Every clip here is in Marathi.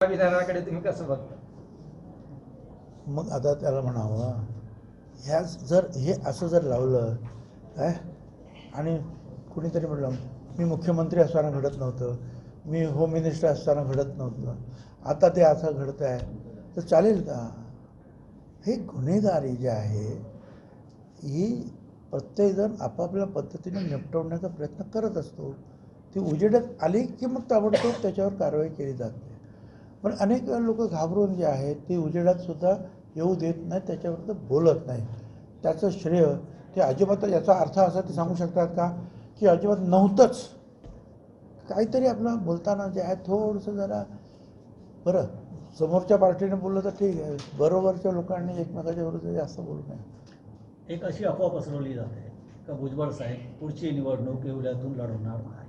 विधानाकडे तुम्ही कसं बघता? मग आता त्याला म्हणावं ह्या जर हे असं जर लावलं काय आणि कुणीतरी म्हटलं मी मुख्यमंत्री असताना घडत नव्हतं मी होम मिनिस्टर असताना घडत नव्हतं आता ते असं घडतं आहे तर चालेल का? हे गुन्हेगारी जे आहे ही प्रत्येकजण आपापल्या पद्धतीने निपटवण्याचा प्रयत्न करत असतो. ती उजेडत आली की मग ताबडतोब त्याच्यावर कारवाई केली जाते. पण अनेक लोक घाबरून जे आहेत ते उजेडात सुद्धा येऊ देत नाहीत त्याच्यावर बोलत नाही त्याचं श्रेय ते अजिबात याचा अर्थ असा ते सांगू शकतात का की अजिबात नव्हतंच. काहीतरी आपलं बोलताना जे आहे थोडंसं जरा बरं समोरच्या पार्टीने बोललं तर ठीक आहे बरोबरच्या लोकांनी एकमेकाच्या विरुद्ध जास्त बोलू नये. एक अशी अफवा पसरवली जाते का भुजबळ साहेब पुढची निवडणूक येवल्यातून लढवणार नाही.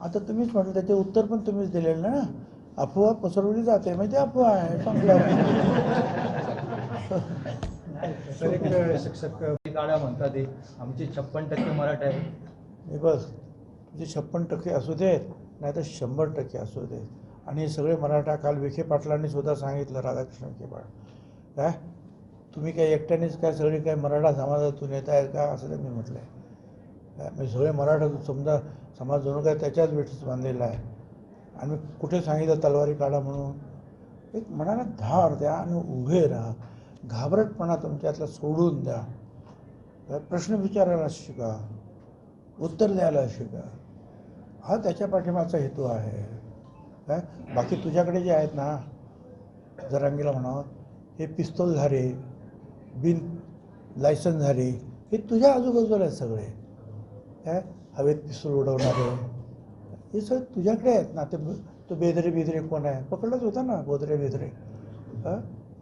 आता तुम्हीच म्हटलं त्याचे उत्तर पण तुम्हीच दिलेलं ना. अफवा पसरवली जाते म्हणजे अफवा आहे एक शिक्षक काळा म्हणतात आमचे छप्पन टक्के मराठा आहे. बघ तुझे छप्पन टक्के असू देत नाही तर शंभर टक्के असू देत. आणि हे सगळे मराठा काल विखे पाटलांनी सुद्धा सांगितलं राधाकृष्ण विखे पाटील काय तुम्ही काय एकट्यानेच काय सगळे काय मराठा समाजातून येत आहे का? असं त्यांनी म्हटलं आहे म्हणजे सगळे मराठा समजा समाज जणू काय त्याच्याच वेठीस बांधलेला आहे. आणि कुठे सांगितलं तलवारी काढा म्हणून? एक मनाला धार द्या आणि उभे राहा. घाबरटपणा तुमच्यातला सोडून द्या. प्रश्न विचारायला शिका. उत्तर द्यायला शिका. हा त्याच्या पाठिंबाचा हेतू आहे. काय बाकी तुझ्याकडे जे आहेत ना जरांगीला म्हणावं हे पिस्तोलधारे बिन लायसन्सधारे हे तुझ्या आजूबाजूला आहेत सगळे. काय हवेत पिस्तूल उडवणारे हे सगळे तुझ्याकडे आहेत ना ते तो बेदरे बेदरे कोण आहे? पकडलाच होता ना बोदरे. बेदरे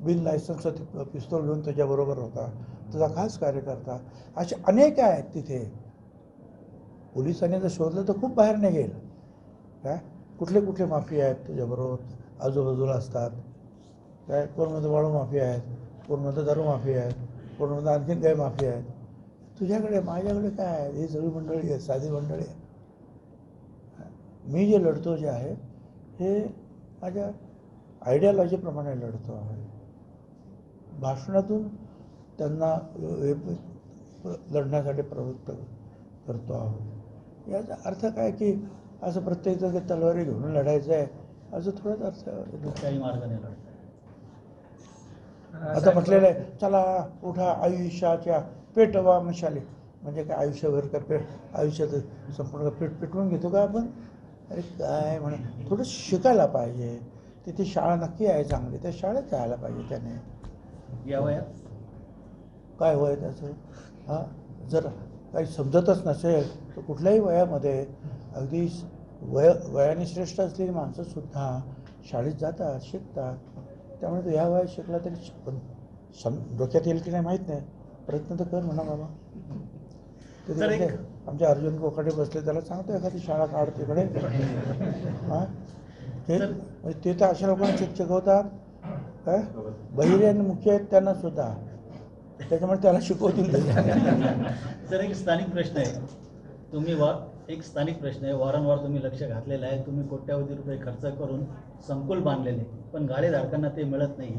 बिन लायसन्सचा ते पिस्तूल घेऊन त्याच्याबरोबर होता. तुझा खास कार्यकर्ता. असे अनेक आहेत तिथे. पोलिसांनी जर शोधलं तर खूप बाहेर निघेल. काय कुठले कुठले माफिया आहेत तुझ्याबरोबर आजूबाजूला असतात. काय कोणमध्ये वाळू माफिया आहेत? कोण म्हणतं दारू माफिया आहेत? कोणमध्ये आणखीन काही माफिया आहेत? तुझ्याकडे माझ्याकडे काय आहे? ही सगळी मंडळी आहे साधी मंडळी आहे मी जे लढतो जे आहे हे माझ्या आयडियालॉजीप्रमाणे लढतो आहे. भाषणातून त्यांना लढण्यासाठी प्रवृत्त करतो आहोत. याचा अर्थ काय की असं प्रत्येकजण काही तलवारी घेऊन लढायचं आहे असं थोडाच अर्थ. लोकशाही मार्गाने लढताय. आता म्हटलेलं आहे चला उठा आयुष्याच्या पेटवा मशाले. म्हणजे काय आयुष्यभर का पेट आयुष्याचं संपूर्ण पेट पेटवून घेतो का आपण? अरे काय म्हणा थोडं शिकायला पाहिजे. तिथे शाळा नक्की आहे चांगली त्या शाळेत जायला पाहिजे त्याने. या वयात? काय वय त्याचं? हां? जर काही समजतच नसेल तर कुठल्याही वयामध्ये अगदी वय वयाने श्रेष्ठ असलेली माणसंसुद्धा शाळेत जातात शिकतात. त्यामुळे तो ह्या वयात शिकला तरी पण सम डोक्यात येईल की नाही माहीत नाही. प्रयत्न तर कर म्हणा बाबा. तर एक- तिकडे आमच्या अर्जुन कोकाटे बसले त्याला सांगतो एखादी शाळा काढ तिकडे. हां? ते म्हणजे ते तर अशा लोकांना शिक शिकवतात काय बहिरे आणि मुख्य आहेत त्यांना सुद्धा. त्याच्यामुळे त्याला शिकवतील. तर एक स्थानिक प्रश्न आहे. तुम्ही वा एक स्थानिक प्रश्न आहे. वारंवार तुम्ही लक्ष घातलेलं आहे. तुम्ही कोट्यावधी रुपये खर्च करून संकुल बांधलेले पण गाडीधारकांना ते मिळत नाही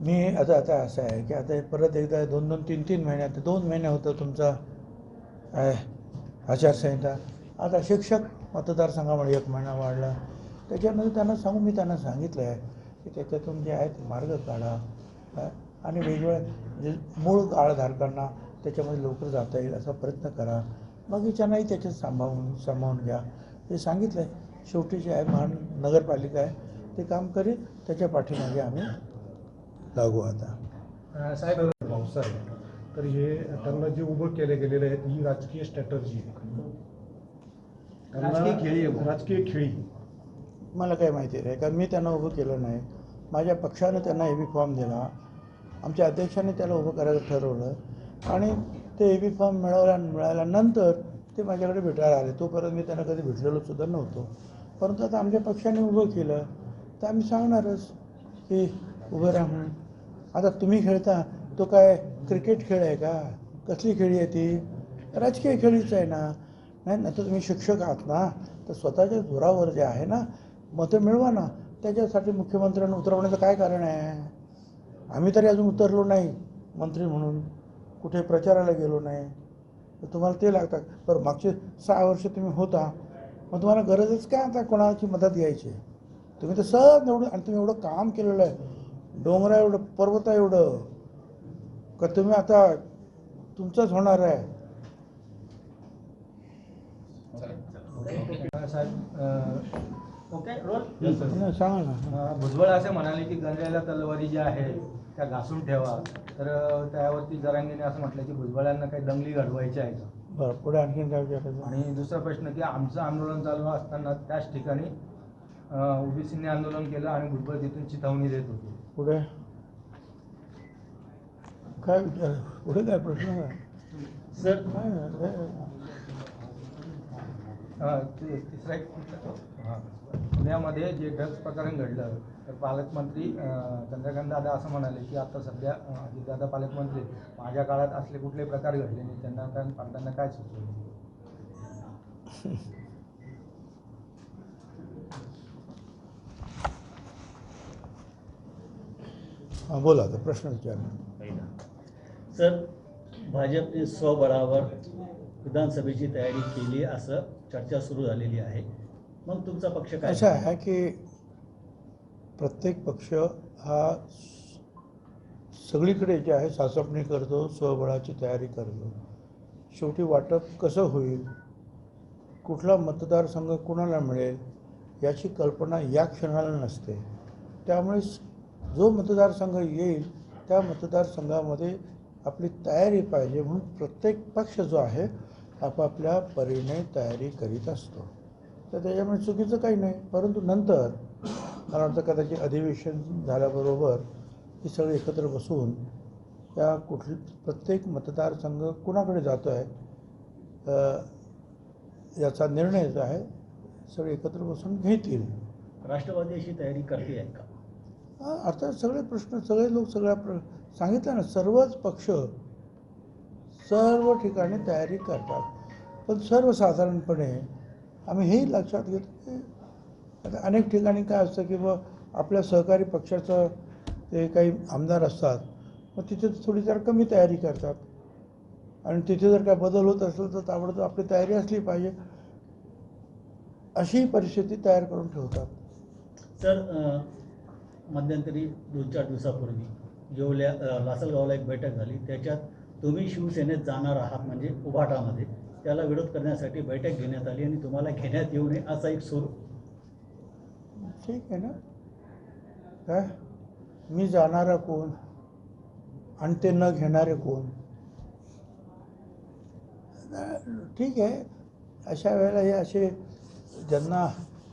मी आता आता असं आहे की आता परत एकदा दोन दोन तीन तीन महिन्यात दोन महिने होतं तुमचा आचारसंहिता. आता शिक्षक मतदारसंघामुळे एक महिना वाढला. त्याच्यानंतर त्यांना सांगू मी त्यांना सांगितलं आहे की त्याच्यातून जे आहेत ते मार्ग काढा. आणि वेगवेगळ्या म्हणजे मूळ काळधारकांना त्याच्यामध्ये लवकर जाता येईल असा प्रयत्न करा. बाकीच्यांनाही त्याच्यात सांभाळून सांभाळून घ्या. हे सांगितलं आहे शेवटी जे आहे महान नगरपालिका आहे ते काम करेल त्याच्या पाठीमागे आम्ही लागू आता. साहेब आहे तर हे त्यांना जे उभं केले गेलेले आहेत ही राजकीय स्ट्रॅटर्जी आहे. राजकीय खेळी आहे. राजकीय खेळी. मला काय माहिती नाही कारण मी त्यांना उभं केलं नाही. माझ्या पक्षानं त्यांना ए बी फॉर्म दिला. आमच्या अध्यक्षांनी त्याला उभं करायचं ठरवलं. आणि ते ए बी फॉर्म मिळवल्या मिळाल्यानंतर ते माझ्याकडे भेटायला आले. तोपर्यंत मी त्यांना कधी भेटलेलो सुद्धा नव्हतो. परंतु आता आमच्या पक्षाने उभं केलं. तर आम्ही सांगणारच की उभं राहा म्हणून. आता तुम्ही खेळता तो काय क्रिकेट खेळ आहे का? कसली खेळी आहे ती? राजकीय खेळीच आहे ना. नाही ना तर तुम्ही शिक्षक आहात ना. तर स्वतःच्या जोरावर जे आहे ना मतं मिळवा ना. त्याच्यासाठी मुख्यमंत्र्यांना उतरवण्याचं काय कारण आहे? आम्ही तरी अजून उतरलो नाही मंत्री म्हणून. कुठे प्रचाराला गेलो नाही. तर तुम्हाला ते लागतात. बरं मागचे सहा वर्ष तुम्ही होता. मग तुम्हाला गरजच काय आता कोणाची मदत घ्यायची? तुम्ही तर सहज निवडून आणि तुम्ही एवढं काम केलेलं आहे. डोंगरा एवढं पर्वता एवढं. का तुम्ही आता तुमचंच होणार आहे. Okay role? सांगा ना. भुजबळ असे म्हणाले की गंजलेल्या तलवारी ज्या आहेत त्या घासून ठेवा. तर त्यावरती जरांगीने असं म्हटलं की भुजबळांना काही दंगली घडवायची आहे का बरं पुढे आणखीन काय विचारायचं? आणि दुसरा प्रश्न की आमचं आंदोलन चालू असताना त्याच ठिकाणी ओबीसीने आंदोलन केलं आणि भुजबळ तिथून चिथावणी देत होते. पुढे? काय विचार? पुढे काय प्रश्न सर. काय तिसरा एक हां. पुण्यामध्ये जे ड्रग्ज प्रकरण घडलं तर पालकमंत्री चंद्रकांत दादा असं म्हणाले की आता सध्या अजितदादा पालकमंत्री. माझ्या काळात असले कुठले प्रकार घडले नाही चंद्रकांत पाटलांना काय सुचवलं? हां बोला आता प्रश्न विचार. सर भाजपने स्वबळावर विधानसभेची तयारी केली असं चर्चा सुरू झालेली आहे. मग तुमचा पक्ष काय? असं आहे की प्रत्येक पक्ष हा सगळीकडे जे आहे सासपणी करतो स्वबळाची तयारी करतो. शेवटी वाटप कसं होईल? कुठला मतदारसंघ कुणाला मिळेल? याची कल्पना या क्षणाला नसते. त्यामुळे जो मतदारसंघ येईल त्या मतदारसंघामध्ये आपली तयारी पाहिजे म्हणून प्रत्येक पक्ष जो आहे आपापल्या परीने तयारी करीत असतो. तर त्याच्यामुळे चुकीचं काही नाही. परंतु नंतर मला वाटतं कदाचित अधिवेशन झाल्याबरोबर ही सगळी एकत्र बसून त्या कुठली प्रत्येक मतदारसंघ कुणाकडे जातो आहे याचा निर्णय जो आहे सगळे एकत्र बसून घेतील. राष्ट्रवादी अशी तयारी करते आहे का? अर्थात सगळे प्रश्न सगळे लोक सगळ्या प्र सांगितलं ना सर्वच पक्ष सर्व ठिकाणी तयारी करतात. पण सर्वसाधारणपणे आम्ही हेही लक्षात घेतो की आता अनेक ठिकाणी काय असतं की बा आपल्या सहकारी पक्षाचं ते काही आमदार असतात मग तिथे थोडी जरा कमी तयारी करतात. आणि तिथे जर काय बदल होत असेल तर ताबडतोब आपली तयारी असली पाहिजे. अशी परिस्थिती तयार करून ठेवतात. सर मध्यंतरी दोन चार दिवसापूर्वी जेवल्या लासलगावला एक बैठक झाली. त्याच्यात तुम्ही शिवसेनेत जाणार आहात म्हणजे उभाटामध्ये त्याला विरोध करण्यासाठी बैठक घेण्यात आली आणि तुम्हाला घेण्यात येऊ नये असा एक सूर ठीक आहे ना? काय मी जाणारा कोण? आणि ते न घेणारे कोण? ठीक आहे. अशा वेळेला हे असे ज्यांना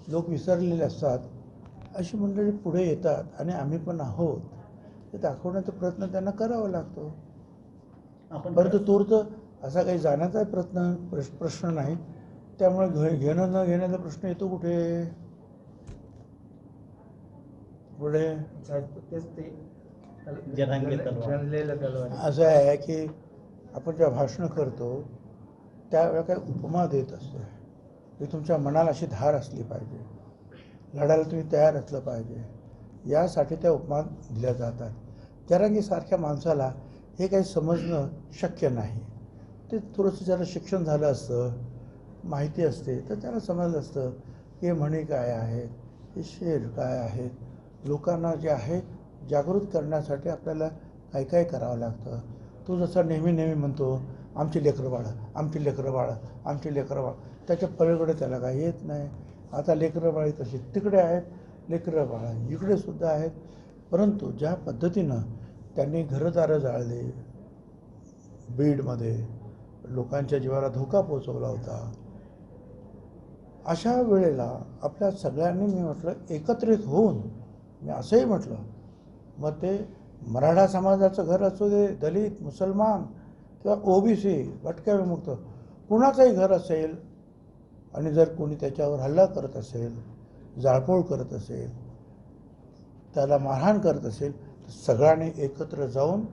लोक विसरलेले असतात अशी मंडळी पुढे येतात आणि आम्ही पण आहोत. ते दाखवण्याचा प्रयत्न त्यांना करावा लागतो. आपण परंतु तूर्त असा काही जाण्याचा प्रयत्न प्रश- प्रश्न नाही. त्यामुळे घे घेणं न घेण्याचा प्रश्न येतो कुठे? पुढे? असं आहे की आपण जेव्हा भाषणं करतो त्यावेळेला काही उपमा देत असतो की तुमच्या मनाला अशी धार असली पाहिजे. लढायला तुम्ही तयार असलं पाहिजे. यासाठी त्या उपमा दिल्या जातात. जरांगीसारख्या माणसाला हे काही समजणं शक्य नाही. ते थोडंसं ज्याला शिक्षण झालं असतं माहिती असते तर त्याला समजलं असतं की हे म्हणी काय आहेत? हे शेर काय आहेत? लोकांना जे आहे जागृत करण्यासाठी आपल्याला काय काय करावं लागतं? तो जसा नेहमी नेहमी म्हणतो आमची लेकरं वाढ आमची लेकरं वाढ आमची लेकरं वाढ त्याच्या पलीकडे त्याला काही येत नाही. आता लेकरं बाळी तशी तिकडे आहेत. लेकरं बाळा इकडे सुद्धा आहेत. परंतु ज्या पद्धतीनं त्यांनी घरदारं जाळले बीडमध्ये लोकांच्या जीवाला धोका पोचवला होता अशा वेळेला आपल्या सगळ्यांनी मी म्हटलं एकत्रित होऊन मी असंही म्हटलं मग ते मराठा समाजाचं घर असू दे दलित मुसलमान किंवा ओबीसी भटक्या विमुक्त कुणाचंही घर असेल आणि जर कोणी त्याच्यावर हल्ला करत असेल जाळपोळ करत असेल त्याला मारहाण करत असेल तर सगळ्यांनी एकत्र जाऊन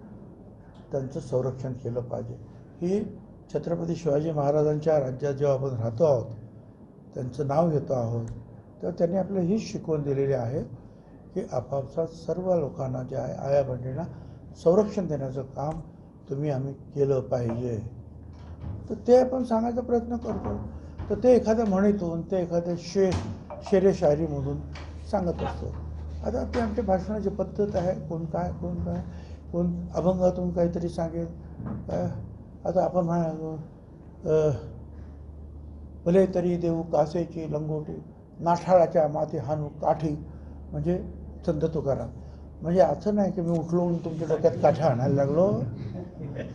त्यांचं संरक्षण केलं पाहिजे. ही छत्रपती शिवाजी महाराजांच्या राज्यात जेव्हा आपण राहतो आहोत त्यांचं नाव घेतो आहोत तर त्यांनी आपल्याला हीच शिकवण दिलेली आहे की आपापसात सर्व लोकांना जे आहे आया बहिणींना संरक्षण देण्याचं काम तुम्ही आम्ही केलं पाहिजे. तर ते आपण सांगायचा प्रयत्न करतो. तर ते एखाद्या म्हणीतून ते एखाद्या शे शेरे शायरीमधून सांगत असतो. आता ते आमच्या भाषणाची पद्धत आहे. कोण काय कोण काय कोण अभंगातून काहीतरी सांगेल. काय आता आपण म्हणा भले तरी देऊ कासेची लंगोटी नाठाळाच्या माती हानू काठी म्हणजे संत तुकाराम. म्हणजे असं नाही की मी उठलो तुमच्या डोक्यात काठ्या आणायला लागलो.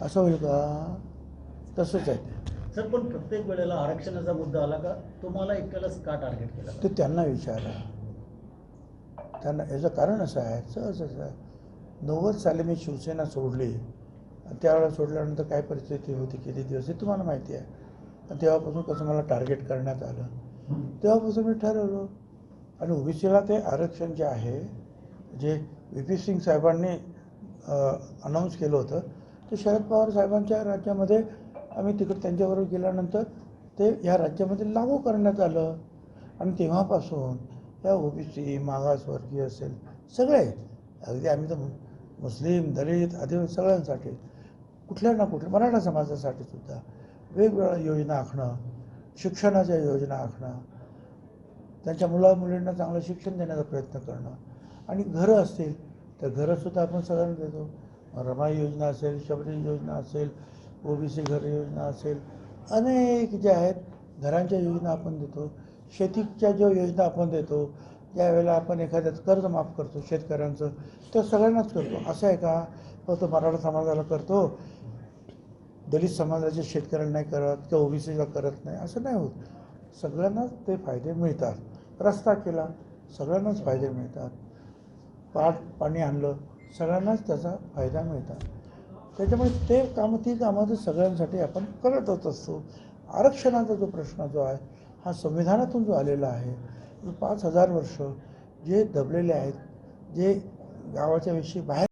असं होईल का? तसंच आहे. ते सर पण प्रत्येक वेळेला आरक्षणाचा मुद्दा आला का? तुम्हाला एकट्यालाच का टार्गेट केला? ते त्यांना विचारा. त्यांना याचं कारण असं आहे सहज असं आहे नव्वद साली मी शिवसेना सोडली. त्यावेळेला सोडल्यानंतर काय परिस्थिती होती किती दिवस हे तुम्हाला माहिती आहे. आणि तेव्हापासून कसं मला टार्गेट करण्यात आलं. तेव्हापासून मी ठरवलं. आणि ओबीसीला ते आरक्षण जे आहे जे व्ही पी सिंग साहेबांनी अनाऊन्स केलं होतं ते शरद पवार साहेबांच्या राज्यामध्ये आम्ही तिकडे त्यांच्याबरोबर गेल्यानंतर ते ह्या राज्यामध्ये लागू करण्यात आलं. आणि तेव्हापासून या ओबीसी मागासवर्गीय असेल सगळे अगदी आम्ही तर मुस्लिम दलित आदिवासी सगळ्यांसाठी कुठल्या ना कुठल्या मराठा समाजासाठी सुद्धा वेगवेगळ्या योजना आखणं शिक्षणाच्या योजना आखणं त्यांच्या मुला मुलींना चांगलं शिक्षण देण्याचा प्रयत्न करणं. आणि घरं असतील तर घरंसुद्धा आपण सगळ्यांना देतो. रमाई योजना असेल शबरी योजना असेल ओबीसी घर योजना असेल अनेक ज्या आहेत घरांच्या योजना आपण देतो शेतीच्या ज्या योजना आपण देतो ज्यावेळेला आपण एखाद्याचं कर्ज माफ करतो शेतकऱ्यांचं तर सगळ्यांनाच करतो. असं आहे का? फक्त मराठा समाजाला करतो? दलित समाजाच्या शेतकऱ्यांना नाही करत किंवा ओबीसीला करत नाही असं नाही होत. सगळ्यांनाच ते फायदे मिळतात. रस्ता केला सगळ्यांनाच फायदे मिळतात. पाट पाणी आणलं सगळ्यांनाच त्याचा फायदा मिळतात. त्याच्यामुळे ते कामं ती कामं सगळ्यांसाठी आपण करतच असतो. आरक्षणाचा जो प्रश्न जो आहे हा संविधानातून जो आलेला आहे पाच हजार वर्ष जे दबलेले आहेत जे गावाच्या विषयी बाहेर